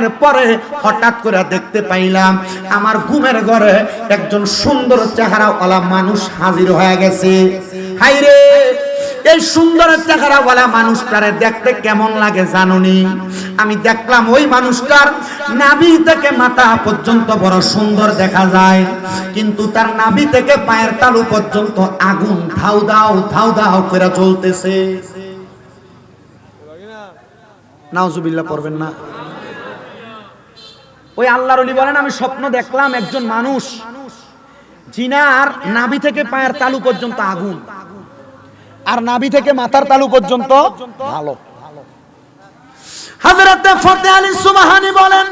করার পরে হঠাৎ করে দেখতে পাইলাম, আমার ঘুমের ঘরে একজন সুন্দর চেহারাওয়ালা মানুষ হাজির হয়ে গেছে। হাইরে এই সুন্দর চেহারাওয়ালা মানুষটারে দেখতে কেমন লাগে জানুনি? আমি দেখলাম ওই মানুষটার নাভি থেকে মাথা পর্যন্ত বড় সুন্দর দেখা যায়, কিন্তু তার নাভি থেকে পায়ের তালু পর্যন্ত আগুন ধাউ দাও ধাউ দাও করে চলতেছে নাউজুবিল্লাহ পড়বেন না। ওই আল্লাহর অলি বলেন, আমি স্বপ্ন দেখলাম একজন মানুষ জিনার নাভি থেকে পায়ের তালু পর্যন্ত আগুন। আর নাভি থেকে মাথার তালু পর্যন্ত ভালো। ফতে সুবহানি বলেন,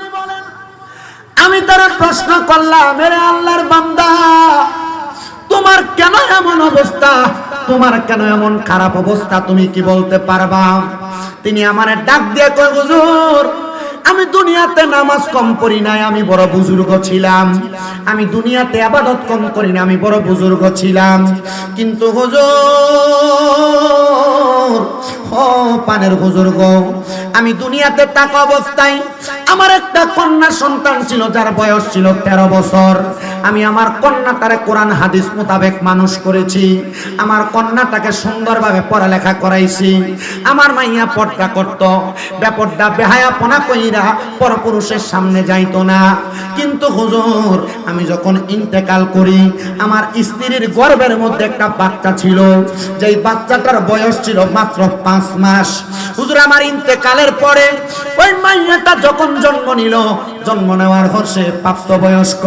আমি তার প্রশ্ন করলাম আল্লাহর বান্দা, তোমার কেন এমন অবস্থা? তোমার কেন এমন খারাপ অবস্থা? তুমি কি বলতে পারবা? তিনি আমারে ডাক দিয়ে কয়, হুজুর আমি দুনিয়াতে নামাজ কম করি নাই, আমি বড় বুজুর্গ ছিলাম। আমি দুনিয়াতে আবাদত কম করি না আমি বড় বুজুর্গ ছিলাম। কিন্তু হুজুর পানের বুজুর্গ, আমি দুনিয়াতে থাকা অবস্থায় আমার একটা কন্যা সন্তান ছিল, যার বয়স ছিল তেরো বছর। আমি আমার কন্যাটারে কোরআন, হাদিস মোতাবেক মানুষ করেছি। আমার কন্যাটাকে সুন্দরভাবে পড়ালেখা করাইছি। আমার মাইয়া পর্দা করত ব্যাপারটা বেহায়াপনা কইরা পরপুরুষের সামনে যাইত না। কিন্তু হুজুর, আমি যখন ইন্তেকাল করি, আমার স্ত্রীর গর্ভের মধ্যে একটা বাচ্চা ছিল। যেই বাচ্চাটার বয়স ছিল মাত্র পাঁচ মাস। হুজুর, আমার ইন্তেকালের পরে ওই মাইয়াটা যখন জন্ম নিল, জন্ম নেওয়ার পর সে প্রাপ্তবয়স্ক।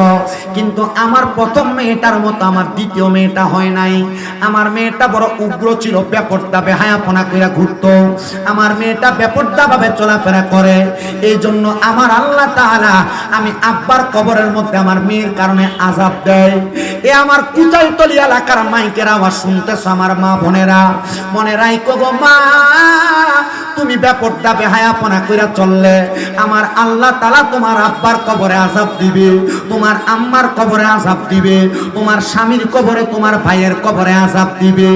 কিন্তু আমার প্রথম মেয়েটার মতো আমার দ্বিতীয় মেয়েটা হয় নাই। আমার মেয়েটা বড় উগ্র ছিল ব্যাপারটা বেহায়াপনা করে ঘুরতো। আমার মেয়েটা ব্যাপারটা ভাবে চলাফেরা করে। এই জন্য আমার আল্লাহ তাআলা আমি আব্বার কবরের মধ্যে আমার মেয়ের কারণে আজাব দেয়। এ আমার কুচাইতলি এলাকার মাইকের আওয়াজ শুনতেছ আমার মা বোনেরা? মনে রাইকো গো মা, তুমি ব্যাপারটা বেহায়াপনা কইরা চললে। আমার আল্লাহ তালা তোমার আব্বার কবরে আজাব দিবে, তোমার আম্মার কবরে আজাব দিবে, তোমার স্বামীর কবরে তোমার ভাইয়ের কবরে আজাব দিবে।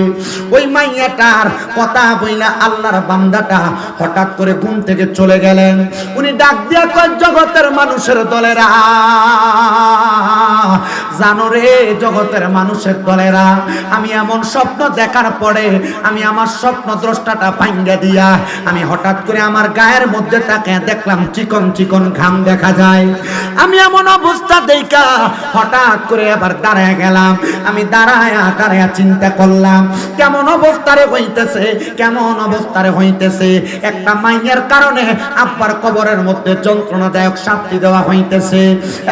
ওই মাইয়াটার কথা বইলা আল্লাহর বান্দাটা হঠাৎ করে ঘুম থেকে চলে গেলেন। উনি ডাক দিয়া কয়, জগতের মানুষের দলেরা জানো রে জগতের মানুষের দলেরা, আমি এমন স্বপ্ন দেখার পরে আমি আমার স্বপ্ন দ্রষ্টাটা ভাঙ্গা দিয়া, আমি হঠাৎ করে আমার গায়ের মধ্যে তাকে দেখলাম চিকন চিকন ঘাম দেখা যায়। আমি এমন অবস্থা দেখা, হঠাৎ করে আবার দাঁড়ায় গেলাম, আমি দাঁড়ায় দাঁড়ায় চিন্তা করলাম, কেমন অবস্থারে হইতেছে, কেমন অবস্থারে হইতেছে, একটা মাইয়ের কারণে আব্বার কবরের মধ্যে যন্ত্রণাদায়ক শাস্তি দেওয়া হইতেছে।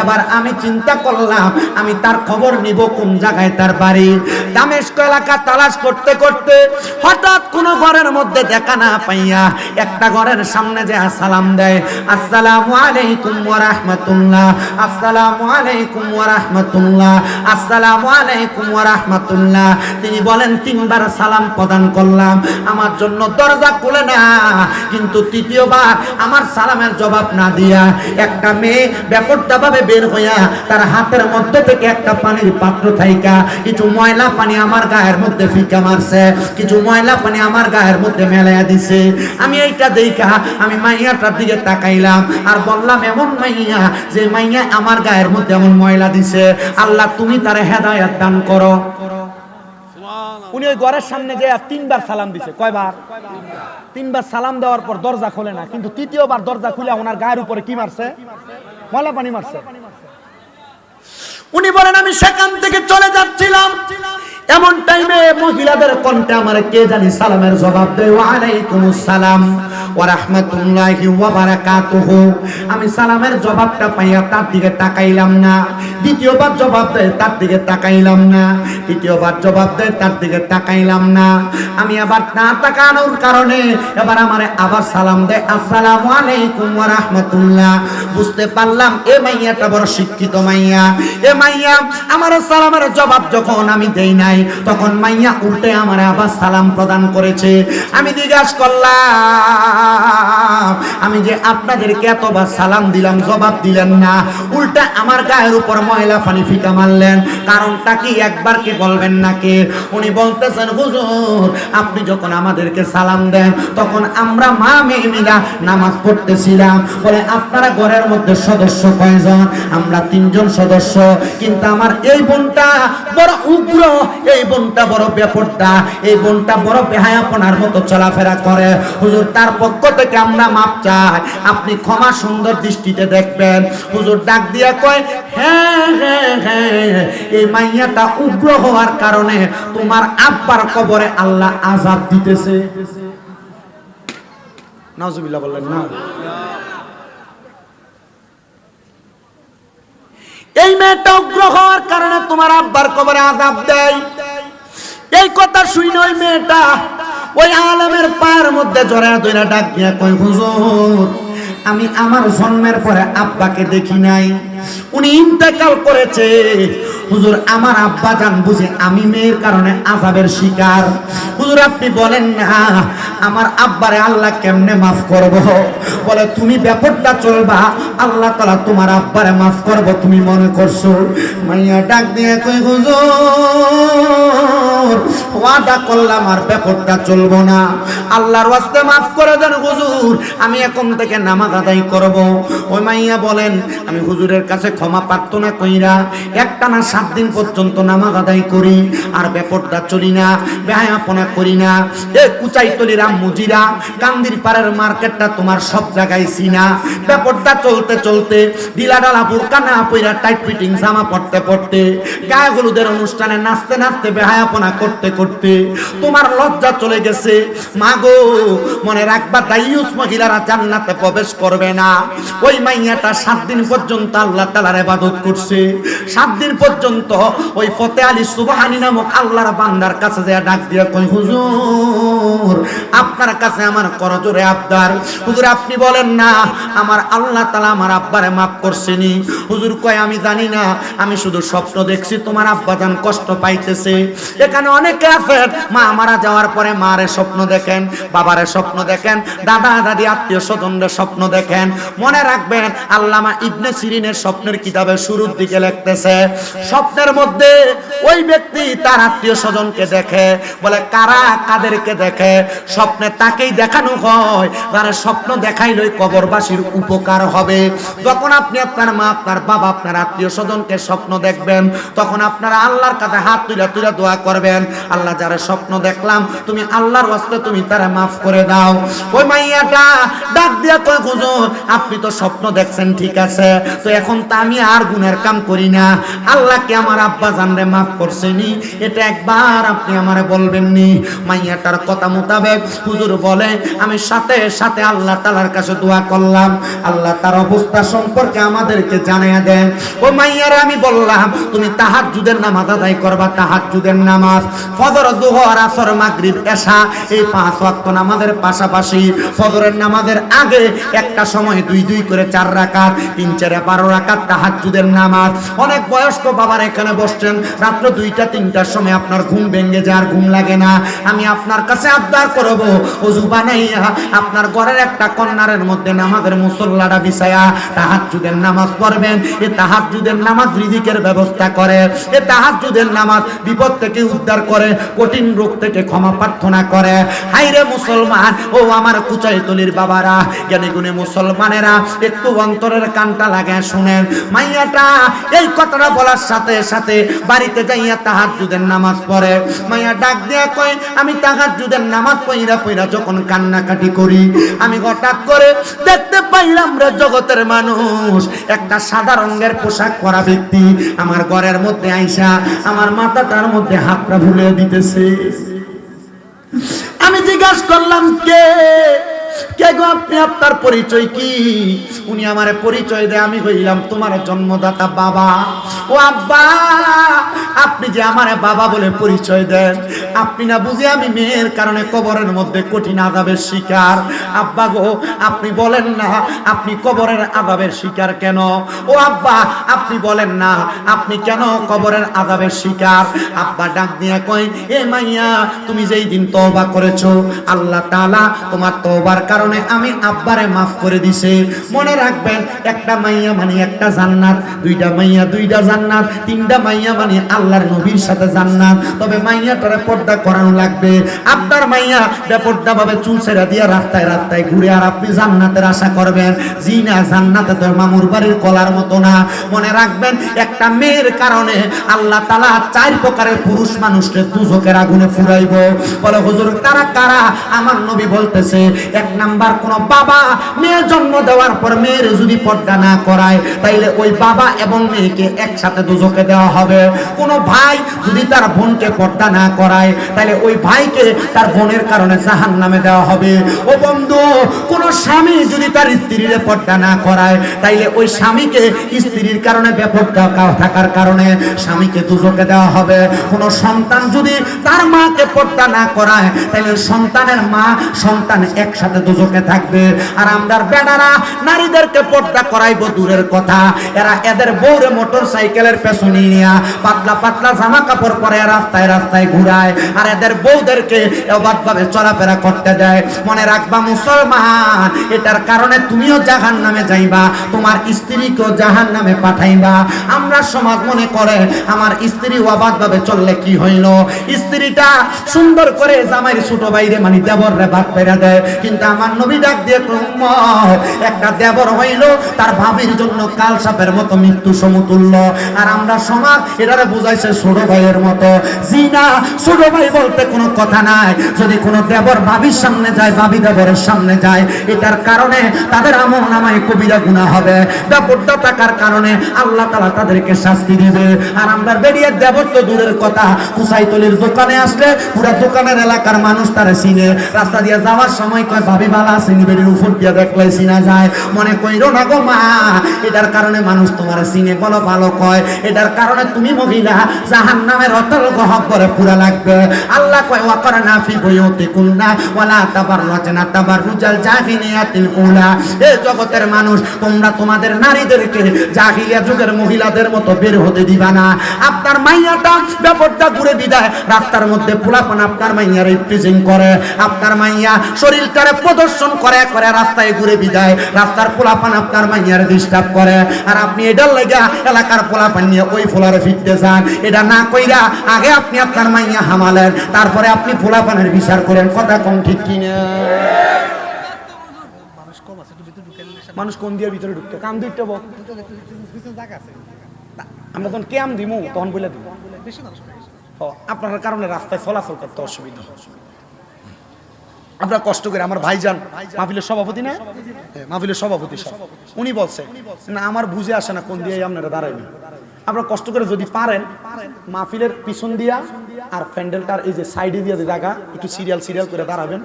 এবার আমি চিন্তা করলাম, আমি তার খবর নিব কোন জায়গায় তার বাড়ি। দামেস্ক এলাকা তালাশ করতে করতে হঠাৎ কোন ঘরের মধ্যে দেখা না পাইয়া একটা ঘরের সামনে যে সালাম দেয়, আসসালামু আলাইকুম ওয়া রাহমাতুল্লাহ, আসসালামু আলাইকুম ওয়া রাহমাতুল্লাহ, আসসালামু আলাইকুম ওয়া রাহমাতুল্লাহ। তিনি বলেন, তিনবার সালাম প্রদান করলাম, আমার জন্য দরজা খুলে না, কিন্তু তৃতীয়বার আমার সালামের জবাব না দিয়া একটা মেয়ে ব্যাপারটা ভাবে বের হইয়া তার হাতের মধ্যে থেকে একটা পানির পাত্র থাইকা, কিছু ময়লা পানি আমার গায়ের মধ্যে ফিকা মারছে, কিছু ময়লা পানি আমার গায়ের মধ্যে মেলাইয়া দিছে। আমি এইটা দেখা আমি মাইয়াটার দিকে তাকাইলাম, আর বললাম, এমন মাইয়া যে মাইয়া আমার গায়ের মধ্যে এমন ময়লা দিছে, আল্লাহ তুমি তার হেদায়াত দান করো। উনি ওই ঘরের সামনে যে তিনবার সালাম দিছে। কয়বার? তিনবার সালাম দেওয়ার পর দরজা খোলে না, কিন্তু তৃতীয়বার দরজা খুলে ওনার গায়ের উপরে কি মারছে? ময়লা পানি মারছে। উনি বলেন আমি সেখান থেকে চলে যাচ্ছিলাম। এমন টাইমে মহিলাদের কণ্ঠে আমার কে জানি সালামের জবাব দেয়, ওয়ালাইকুম সালাম আমি সালামের জবাবটা পাইয়া তার দিকে তাকাইলাম না। দ্বিতীয়বার জবাব দেয়, তার দিকে তাকাইলাম না। তৃতীয়বার জবাব দেয়, তার দিকে তাকাইলাম না। আমি আবার না তাকানোর কারণে এবার আমারে আবার সালাম দেয়, আসসালামু আলাইকুম বুঝতে পারলাম, এ মাইয়াটা বড় শিক্ষিত মাইয়া। এ মাইয়া, আমার সালামের জবাব যখন আমি দেই নাই তখন মাইয়া উল্টে আমার আবার সালাম প্রদান করেছে। আমি জিজ্ঞাসা করলাম, আমি যে আপনাদেরকে এতবার সালাম দিলাম, জবাব দিলেন না। উল্টা আমার গায়ের উপর ময়লা পানি ফিকা মারলেন। কারণটা কি একবার কি বলবেন নাকি? উনি বলতেছেন, হুজুর, আপনি যখন আমাদেরকে সালাম দেন, তখন আমরা মা মেয়ে মিলা নামাজ পড়তেছিলাম। বলে, আপনারা ঘরের মধ্যে সদস্য কয়জন? আমরা তিনজন সদস্য। কিন্তু আমার এই বোনটা বড় উগ্র এই বোনটা বড় বেপরটা এই বোনটা বড় বেহায়াপনার মতো চলাফেরা করে। হুজুর, তার পক্ষ থেকে আমরা মাপ চাই। আপনি ক্ষমা সুন্দর দৃষ্টিতে দেখবেন। হুজুর ডাক দিয়া কয় হ্যাঁ হ্যাঁ হ্যাঁ এই মাইয়াটা উগ্র হওয়ার কারণে তোমার আব্বার কবরে আল্লাহ আজাব দিতেছে। নাউজুবিল্লাহ বললেন, না। এই মেয়েটা উগ্র হওয়ার কারণে তোমার আব্বার কবরে আজাব দেয়। এই কথা শুনে ওই মেয়েটা, ওই আলমের পায়ের মধ্যে জড়ায় দইরা ডাক দিয়া কই হুজুর, আমি আমার জন্মের পরে আব্বাকে দেখি নাই। উনি ইন্তেকাল করেছে। হুজুর, আমার আব্বা জান বুঝে আমি মেয়ের কারণে আজাবের শিকার। হুজুর আপনি বলেন না, আমার আব্বারে আল্লাহ কেমনে মাফ করব? বলে, তুমি ব্যাপারটা চলবা, আল্লাহ তালা তোমার আব্বারে মাফ করব, তুমি মনে করছ? মাইয়া ডাক দিয়ে কই হুজুর, ওয়াদা করলাম আর ব্যাপারটা চলবো না। আল্লাহর ওয়াস্তে মাফ করে দেন হুজুর, আমি এখন থেকে নামাজ আদায় করব। ওই মাইয়া বলেন, আমি হুজুরের কাছে ক্ষমা প্রার্থনা কইরা একটা না সাত দিন পর্যন্ত নামাজ আদায় করি, আর ব্যাপারটা চলি না। ব্যায়াপনা করি না। এ কুচাইতলিরা মুজিরা কান্দির পাড়ের মার্কেটটা তোমার সব জায়গায় চিনা ব্যাপারটা চলতে চলতে ঢিলা ডালা বুরকা না পইরা টাইট ফিটিং জামা পড়তে পড়তে গায়ে হলুদের অনুষ্ঠানে নাচতে নাচতে বেহায়াপনা করতে করতে তোমার লজ্জা চলে গেছে। মাগো, মনে রাখবা দাইয়ুস মহিলারা জান্নাতে প্রবেশ করবে না। ওই মাইয়াটা সাত দিন পর্যন্ত আল্লাহ তালার ইবাদত করছে। সাত দিন পর্যন্ত ওই ফতে আলী সুবহানি নামক আল্লাহর বান্দার কাছে যে ডাক দিয়ে কই হুজুর আপনার কাছে আমার করজোরে আবদার। হুজুর, আপনি বলেন না, আমার আল্লাহ তালা আমার আব্বারে মাফ করছেনি হুজুর কয়, আমি জানি না, আমি শুধু স্বপ্ন দেখছি, তোমার আব্বা জান কষ্ট পাইতেছে। এখানে অনেকে আছেন, মা মারা যাওয়ার পরে মারে স্বপ্ন দেখেন, বাবারে স্বপ্ন দেখেন, দাদা, দাদি, আত্মীয় স্বজনদের স্বপ্ন দেখেন। মনে রাখবেন, আল্লামা ইবনে সিরিনের স্বপ্নের কিতাবে শুরুর দিকে লিখতেছে, স্বপ্নের মধ্যে ওই ব্যক্তি তার আত্মীয় স্বজনকে দেখে, বলে, কারা কাদেরকে দেখে, স্বপ্নে তাকেই দেখানো হয়। তার স্বপ্ন দেখাইলই কবরবাসীর উপকার হবে। যখন আপনি আপনার মা, আপনার বাবা, আপনার আত্মীয় স্বজনকে স্বপ্ন দেখবেন, তখন আপনারা আল্লাহর কাছে হাত তুলে তুলে দোয়া করবেন, আল্লাহ, যারা স্বপ্ন দেখলাম, তুমি আল্লাহর ওয়াস্তে তুমি তারা মাফ করে দাও। ওই মাইয়াটা ডাক দিয়া কয়, হুজুর, আপনি তো স্বপ্ন দেখছেন, ঠিক আছে। তো এখন তো আমি আর গুনার কাম করি না। আল্লাহকে আমার আব্বা জানরে মাফ করছেনি? এটা একবার আপনি আমারে বলবেন নি মাইয়াটার কথা মোতাবেক হুজুর বলে, আমি সাথে সাথে আল্লাহ তালার কাছে দোয়া করলাম। আল্লাহ তার অবস্থা সম্পর্কে আমাদেরকে জানিয়ে দেন। ও মাইয়ারে, আমি বললাম, তুমি তাহাজ্জুদের নামাজ আদায় করবা, তাহাজ্জুদের নামাজ। ফজর, দুহর, আসর, মাগরিব, এশা, এই পাঁচ ওয়াক্ত নামাজের পাশাপাশি ফজরের নামাজের আগে একটা সময় দুই দুই করে চার রাকাত, তিন, চারে বারো রাকাত তাহাজ্জুদের নামাজ। অনেক বয়স্ক বাবার এখানে বসছেন, রাত্র দুইটা, তিনটার সময় আপনার ঘুম ভেঙে যার ঘুম লাগে না। আমি আপনার কাছে আবদার করব। অজু বানাইয়া আপনার ঘরের একটা কন্যারের মধ্যে নামাজের মুসল্লাটা বিছায়া তাহাজ্জুদের নামাজ পড়বেন। এ তাহাজ্জুদের নামাজ রিজিকের ব্যবস্থা করে। এ তাহাজ্জুদের নামাজ বিপদ থেকে উদ্ধার করে, কঠিন রোগ থেকে ক্ষমা প্রার্থনা করে। হাইরে মুসলমান, ও আমার কুচাই তলির বাবারা, জ্ঞানী গুণে মুসলমানেরা, একটু অন্তরের কানটা লাগে শুনেন। মাইয়াটা, এই কথাটা বলার সাথে সাথে বাড়িতে যাইয়া তাহাজ্জুদের নামাজ পড়ে। মাইয়া ডাক দিয়া কয় আমি তাহার যুদের নামাজ পইরা পইরা যখন কান্নাকাটি করি, আমি হঠাৎ করে দেখতে পাইলাম রে জগতের মানুষ, একটা সাদা রঙের পোশাক পরা ব্যক্তি আমার ঘরের মধ্যে আইসা আমার মাথাটার মধ্যে হাতটা ভুলে দিতেছে। আমি জিজ্ঞাসা করলাম, কে? কে গো আপনি আপনার পরিচয় কি? উনি আমার পরিচয় দেয়, আমি হইলাম তোমার জন্মদাতা বাবা। ও আব্বা, আপনি যে আমার বাবা বলে পরিচয় দেন, আপনি না বুঝে আমি মেয়ের কারণে কবরের মধ্যে কঠিন আদাবের শিকার। আব্বা গো, আপনি বলেন না, আপনি কবরের আদাবের শিকার কেন? ও আব্বা, আপনি বলেন না, আপনি কেন কবরের আদাবের শিকার? আব্বা ডাক দিয়ে কয়, এ মাইয়া, তুমি যেই দিন তওবা করেছ, আল্লাহ তাআলা তোমার তওবার কারণে আমি আব্বারে মাফ করে দিছে। মনে রাখবেন, একটা মাইয়া মানে একটা জান্নাত, দুইটা মাইয়া দুইটা জান্নাত, তিনটা মাইয়া মানে আল্লাহর নবীর সাথে জান্নাত। তবে মাইয়াটারে পর্দা করানো লাগবে। আপনার মাইয়া বেপর্দা ভাবে চুল ছেড়া দিয়ে রাস্তায় রাস্তায় ঘুরে, আর আপনি জান্নাতের আশা করবেন জি না জান্নাতে তোর মামুর বাড়ির কলার মতো না। মনে রাখবেন, একটা মেয়ের কারণে আল্লাহ তালা চার প্রকারের পুরুষ মানুষকে দুজকের আগুনে ফুরাইব। বলে, হুজুর কারা কারা? আমার নবী বলতেছে, এক নাম্বার কোন বাবা মেয়ে জন্ম দেওয়ার পর মেয়ের যদি পর্দা না করায়, তাইলে ওই বাবা এবং মেয়েকে একসাথে দুজকে দেওয়া হবে। কোন ভাই যদি তার বোনকে পর্দা না করায় তাহলে ওই ভাইকে তার বোনের কারণে জাহান নামে দেওয়া হবে। ও বন্ধু, কোন স্বামী যদি তার স্ত্রীর পর্দা না করায়, তাইলে ওই স্বামীকে স্ত্রীর কারণে ব্যাপক থাকার কারণে স্বামীকে দুজকে দেওয়া হবে। কোন সন্তান যদি তার মাকে পর্দা না করায় তাহলে সন্তানের মা সন্তান একসাথে দুজকে থাকবে। আর আমরা বেড়ারা নারীদেরকে পর্দা করাইবো দূরের কথা। এরা এদের বউরে মোটর সাইকেলের পেছনে নিয়ে পাতলা পাতলা জামা কাপড় পরে রাস্তায় রাস্তায় ঘুরায়। আর এদের বউদেরকে অবাধ ভাবে চলাফেরা করতে দেয়। মনে রাখবা, মুসলমান, এটার কারণে তুমিও জাহান নামে যাইবা, তোমার স্ত্রীকেও জাহান নামে পাঠাইবা। আমরা সমাজ মনে করে, আমার স্ত্রী অবাধ ভাবে চললে কি হইল? স্ত্রীটা সুন্দর করে জামাইয়ের ছোট বাইরে মানে দেবর রে ভাত পেরা দেয়। কিন্তু আমার নবী ডাক দিয়ে একটা দেবর হইল, তার ভাবির জন্য কাল সাপের মতো মৃত্যু সমতুল্য। আর আমরা সমাজ, এটারে বুঝাইছে ছোট ভাইয়ের মতো। জি না ছোট ভাই বলতে কোনো কথা নাই। যদি কোনো দেবর ভাবির সামনে যায়, ভাবি দেবরের সামনে যায়, এটার কারণে তাদের আমল নামায় কবিরা গুণা হবে। দেবরটা থাকার কারণে? আল্লাহ তালা তাদেরকে শাস্তি দিবে। আর আমরা বেরিয়ে দেবর তো দূরের কথা, কুসাইতলির দোকানে আসলে পুরা দোকানের এলাকার মানুষ তারা চিনে। রাস্তা দিয়ে যাওয়ার সময় কয়, ভাবি বালা আছে নিবেড়ির উপর দিয়ে দেখলে চিনা যায়। মনে কইরো না গো মা, এটার কারণে মানুষ তোমার চিনে বলো ভালো কয়। এটার কারণে তুমি মহিলা জাহান নামের অতল গহব করে পুরা লাগবে। আল্লাহ কয় ওয়াকর নাফি বইতে কুন্না ওয়ালা তাবার রচনা তাবার রুজাল জাহিনিয়াতিল উলা। এ জগতের মানুষ, তোমরা তোমাদের নারীদেরকে জাহিলিয়া যুগের মহিলাদের মতো বের হতে দিবা না। আপনার মাইয়াটা ব্যাপারটা ঘুরে বিদায়, রাস্তার মধ্যে পোলাপন আপনার মাইয়ার প্রিজিং করে। আপনার মাইয়া শরীরটারে প্রদর্শন করে করে রাস্তায় ঘুরে বিদায়। রাস্তার পোলাপান আপনার মাইয়ার ডিস্টার্ব করে। আর আপনি এটার লেগা এলাকার পোলাপান নিয়ে ওই ফোলারে ফিরতে চান এটা না কইরা আগে আপনি আপনার মাইয়া হামালেন তারপরে আপনি পোলাপানের বিচার করেন। কথা কম ঠিক কিনা? মানুষ কোন দিয়ে ভিতরে ঢুকতো? কাম দুইটা আমরা তখন কেম দিমু। তখন বলে দিব আপনার কারণে রাস্তায় চলাচল করতে অসুবিধা। আপনার কষ্ট করে আমার ভাইজান মাহফিলের সভাপতি না? হ্যাঁ, মাহফিলের সভাপতি সব। উনি বলছে না আমার বুঝে আসে না কোন দিয়ে আপনারা দাঁড়াইবেন আপনারা কষ্ট করে যদি পারেন মাহফিলের পিছন দিয়া আর প্যান্ডেলটার এই যে সাইডে দিয়ে যে জায়গা একটু সিরিয়াল সিরিয়াল করে দাঁড়াবেন।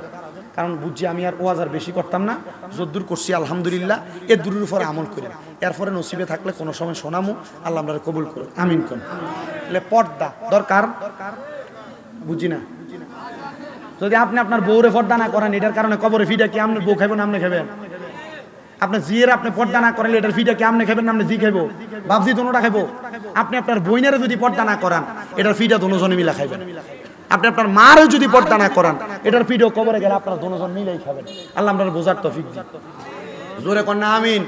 কারণ বুঝছি আমি আর ওয়াজ আর বেশি করতাম না। যদ্দূর করছি আলহামদুলিল্লাহ এ দূরের উপরে আমল করে। এরপরে নসিবে থাকলে কোনো সময় শোনামু আল্লাহ আমরা কবুল করুন আমিন কোন পর্দা দরকার? বুঝি না। যদি আপনি আপনার বউরে পর্দা না করেন, এটার কারণে কবরে ফিটা কি আপনি বউ খাইবেন আপনি খাবেন আপনি জিয়ের আপনি পর্দা না করেন এটার ফিটা কি আপনি খাবেন আপনি জি খাইবো? বাবজি দোনোটা খাইবো? আপনি আপনার বইনারে যদি পর্দা না করান, এটার ফিটা দোনোজনে মিলা খাইবেন। আপনি আপনার মারও যদি পর্দা না করান, এটার ফিডও কবরে গেলে আপনার দোনোজন মিলেই খাবেন। আল্লাহ আপনার বোঝার তফিক দিন জোরে কন্যা, আমিন।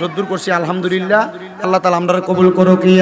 যদ্দূর করছি, আলহামদুলিল্লাহ। আল্লাহ তালা আমরা কবুল করো কি